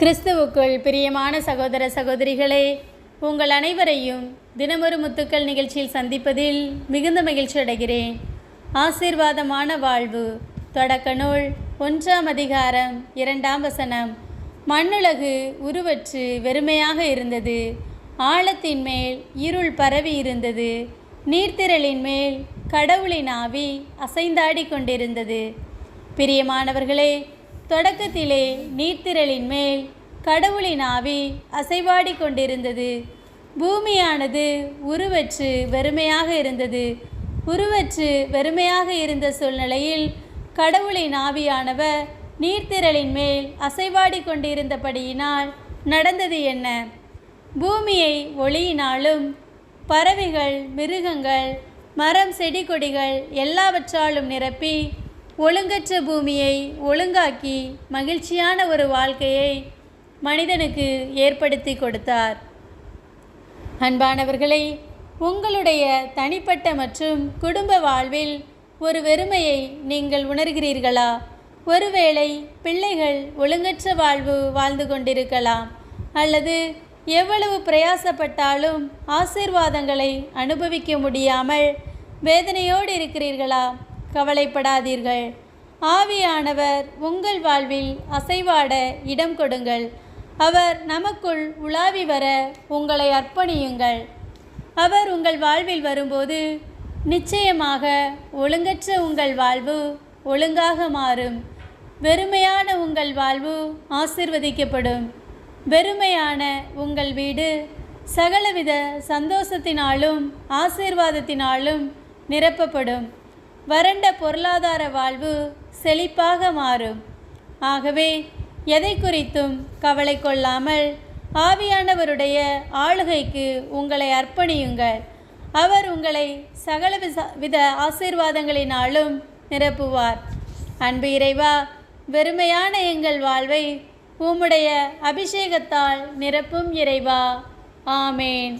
கிறிஸ்துவுக்குள் பிரியமான சகோதர சகோதரிகளே உங்கள் அனைவரையும் தினமொரு முத்துக்கள் நிகழ்ச்சியில் சந்திப்பதில் மிகுந்த மகிழ்ச்சி அடைகிறேன். ஆசீர்வாதமான வாழ்வு தொடக்க நூல் ஒன்றாம் அதிகாரம் இரண்டாம் வசனம். மண்ணுலகு உருவற்று வெறுமையாக இருந்தது. ஆழத்தின் மேல் இருள் பரவி இருந்தது. நீர்த்திரளின் மேல் கடவுளின் ஆவி அசைந்தாடி கொண்டிருந்தது. பிரியமானவர்களே தொடக்கத்திலே நீர்த்திரளின் மேல் கடவுளின் ஆவி அசைவாடி கொண்டிருந்தது. பூமியானது உருவற்று வெறுமையாக இருந்தது. உருவற்று வெறுமையாக இருந்த சூழ்நிலையில் கடவுளின் ஆவியானவர் நீர்த்திரளின் மேல் அசைவாடி கொண்டிருந்தபடியினால் நடந்தது என்ன? பூமியை ஒளியினாலும் பறவைகள் மிருகங்கள் மரம் செடி கொடிகள் எல்லாவற்றாலும் நிரப்பி ஒழுங்கற்ற பூமியை ஒழுங்காக்கி மகிழ்ச்சியான ஒரு வாழ்க்கையை மனிதனுக்கு ஏற்படுத்தி கொடுத்தார். அன்பானவர்களை உங்களுடைய தனிப்பட்ட மற்றும் குடும்ப வாழ்வில் ஒரு வெறுமையை நீங்கள் உணர்கிறீர்களா? ஒருவேளை பிள்ளைகள் ஒழுங்கற்ற வாழ்வு வாழ்ந்து கொண்டிருக்கலாம் அல்லது எவ்வளவு பிரயாசப்பட்டாலும் ஆசீர்வாதங்களை அனுபவிக்க முடியாமல் வேதனையோடு இருக்கிறீர்களா? கவலைப்படாதீர்கள். ஆவியானவர் உங்கள் வாழ்வில் அசைவாட இடம் கொடுங்கள். அவர் நமக்குள் உலாவி வர உங்களை அர்ப்பணியுங்கள். அவர் உங்கள் வாழ்வில் வரும்போது நிச்சயமாக ஒழுங்கற்ற உங்கள் வாழ்வு ஒழுங்காக மாறும். வெறுமையான உங்கள் வாழ்வு ஆசிர்வதிக்கப்படும். வெறுமையான உங்கள் வீடு சகலவித சந்தோஷத்தினாலும் ஆசீர்வாதத்தினாலும் நிரப்பப்படும். வறண்ட பொருளாதார வாழ்வு செழிப்பாக மாறும். ஆகவே எதை குறித்தும் கவலை கொள்ளாமல் ஆவியானவருடைய ஆளுகைக்கு உங்களை அர்ப்பணியுங்கள். அவர் உங்களை சகல வித ஆசீர்வாதங்களினாலும் நிரப்புவார். அன்பு இறைவா வெறுமையான எங்கள் வாழ்வை உம்முடைய அபிஷேகத்தால் நிரப்பும் இறைவா. ஆமேன்.